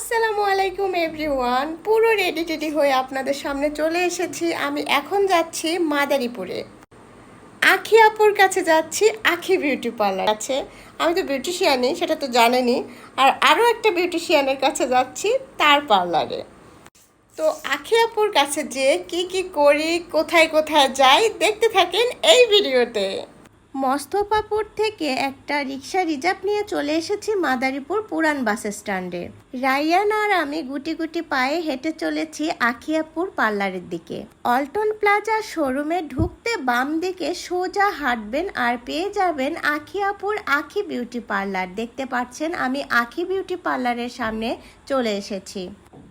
আসসালামু আলাইকুম এভরিওয়ান। পুরো রেডি টেডি হয়ে আপনাদের সামনে চলে এসেছি। আমি এখন যাচ্ছি মাদারীপুরে। আখি আপুর কাছে যাচ্ছি আখি বিউটি পার্লার আছে আমি তো বিউটিশিয়ানই, সেটা তো জানেনই। আর আরও একটা বিউটিশিয়ানের কাছে যাচ্ছি তার পার্লারে। তো আখি আপুর কাছে যে কি কি করি, কোথায় কোথায় যাই দেখতে থাকেন এই ভিডিওতে। মস্তফাপুর থেকে একটা রিক্সা রিজার্ভ নিয়ে চলে এসেছি মাদারীপুর পুরান বাস স্ট্যান্ডে। রাইয়ান আর আমি গুটি গুটি পায়ে হেঁটে চলেছি আখিয়াপুর পার্লারের দিকে। অল্টন প্লাজা শোরুমে ঢুকতে বাম দিকে সোজা হাঁটবেন আর পেয়ে যাবেন আখিয়াপুর আখি বিউটি পার্লার। দেখতে পাচ্ছেন আমি আখি বিউটি পার্লারের সামনে চলে এসেছি।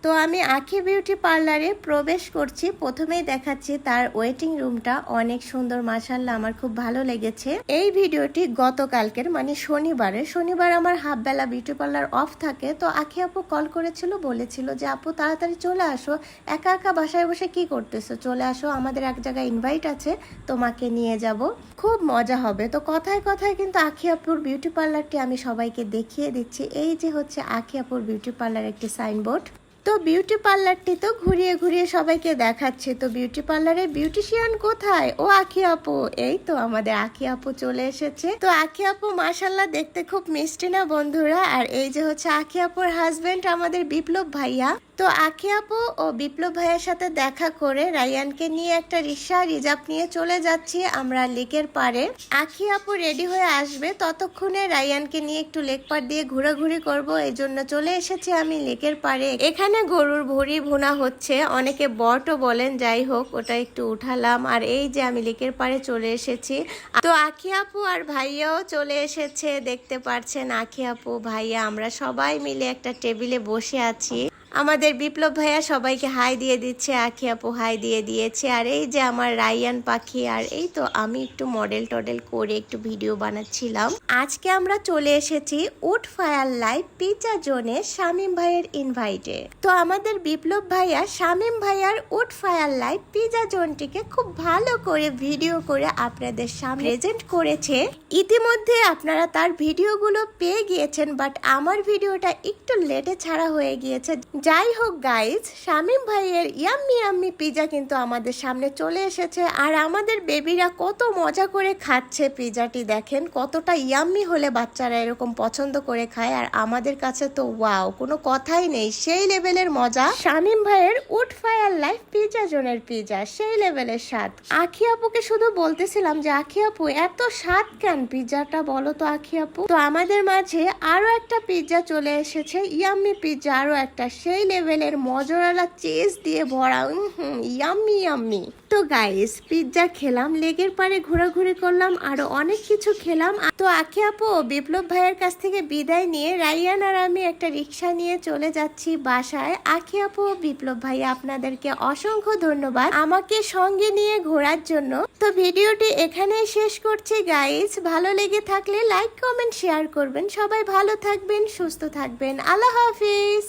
তো আমি আখি বিউটি পার্লারে প্রবেশ করছি। প্রথমেই দেখাচ্ছি তার ওয়েটিং রুমটা। অনেক সুন্দর মাসাল্লাহ আমার খুব ভালো লেগেছে। এই ভিডিওটি গতকালকের মানে শনিবারে শনিবার আমার হাফ বেলা বিউটি পার্লার অফ থাকে। তো আখি আপু কল করেছিল, বলেছিল যে, আপু, তাড়াতাড়ি চলে আসো। একা একা বাসায় বসে কি করতেছো? চলে আসো, আমাদের এক জায়গায় ইনভাইট আছে, তোমাকে নিয়ে যাব। খুব মজা হবে। তো কথায় কথায় কিন্তু আখি আপুর বিউটি পার্লারটি আমি সবাইকে দেখিয়ে দিচ্ছি। এই যে হচ্ছে আখি আপুর বিউটি পার্লার একটি সাইনবোর্ড। তো বিউটি পার্লারটি তো ঘুরিয়ে ঘুরিয়ে সবাইকে দেখাচ্ছে। তো বিউটি পার্লারে বিউটিশিয়ান কোথায়? ও আখি আপু। এই তো আমাদের আখি আপু চলে এসেছে। তো আখি আপু মাসাল্লাহ দেখতে খুব মিষ্টি না বন্ধুরা? আর এই যে হচ্ছে আখি আপুর হাজবেন্ড আমাদের বিপ্লব ভাইয়া। তো আখি আপু ও বিপ্লব ভাইয়ের সাথে দেখা করে রায়ানকে নিয়ে একটা রিক্সা রিজার্ভ নিয়ে চলে যাচ্ছি আমরা লেকের পাড়ে। আখি আপু রেডি হয়ে আসবে, ততক্ষণে রায়ানকে নিয়ে একটু লেক পাড় দিয়ে ঘোরাঘুরি করব, এই জন্য চলে এসেছি আমি লেকের পাড়ে। এখানে গরুর ভুড়ি ভুনা হচ্ছে, অনেকে বটও বলেন, যাই হোক, ওটা একটু উঠালাম। আর এই যে আমি লেকের পাড়ে চলে এসেছি, তো আখি আপু আর ভাইয়াও চলে এসেছে, দেখতে পারছেন আখি আপু, ভাইয়া, আমরা সবাই মিলে একটা টেবিলে বসে আছি। আমাদের বিপ্লব ভাইয়া সবাইকে হাই দিয়ে দিচ্ছে, আখি আপু হাই দিয়ে দিয়েছে। আর এই যে আমার রাইয়ান পাখি, আর এই তো আমি একটু মডেল টডেল করে একটু ভিডিও বানাচ্ছিলাম। আজকে আমরা চলে এসেছি উড ফায়ার লাইভ পিজা জোনে শামিম ভাইয়ের ইনভাইটে তো আমাদের বিপ্লব ভাইয়া শামিম ভাইয়ার উড ফায়ার লাইভ পিজা জোনটিকে খুব ভালো করে ভিডিও করে আপনাদের সামনে প্রেজেন্ট করেছে। ইতিমধ্যে আপনারা তার ভিডিওগুলো পেয়ে গিয়েছেন বাট আমার ভিডিওটা একটু লেটে ছাড়া হয়ে গিয়েছে। যাই হোক গাইজ শামিম ভাইয়ের ইয়াম্মি ইয়াম্মি পিজা কিন্তু আমাদের সামনে চলে এসেছে। আর আমাদের বেবিরা কত মজা করে খাচ্ছে পিজাটি দেখেন, কতটা ইয়াম্মি হলে বাচ্চারা এরকম পছন্দ করে খায়। আর আমাদের কাছে তো ওয়াও কোনো কথাই নেই, সেই লেভেলের মজা। শামিম ভাইয়ের উড ফায়ার লাইফ পিজা জোনের পিজা সেই লেভেলের স্বাদ। আখি আপুকে শুধু বলতেছিলাম যে, আখি আপু, এত স্বাদ কেন পিজাটা বলো তো, আখি আপু। তো আমাদের মাঝে আরও একটা পিৎজা চলে এসেছে ইয়াম্মি পিৎজা আরও একটা সেই লেভেলের মজরালা চিজ দিয়ে ভরা হুম ইয়াম্মি ইয়াম্মি তো গাইস পিৎজা খেলাম লেগের পারে ঘোরাঘুরি করলাম, আরও অনেক কিছু খেলাম। তো আখে আপু, বিপ্লব ভাইয়ের কাছ থেকে বিদায় নিয়ে রাইয়ান আর আমি একটা রিক্সা নিয়ে চলে যাচ্ছি বাসায়। আখে আপু, বিপ্লব ভাই, আপনাদেরকে অসংখ্য ধন্যবাদ আমাকে সঙ্গে নিয়ে ঘোরার জন্য। তো ভিডিওটি এখানেই শেষ করছি গাইস ভালো লেগে থাকলে লাইক কমেন্ট শেয়ার করবেন। সবাই ভালো থাকবেন, সুস্থ থাকবেন। আল্লাহ হাফিজ।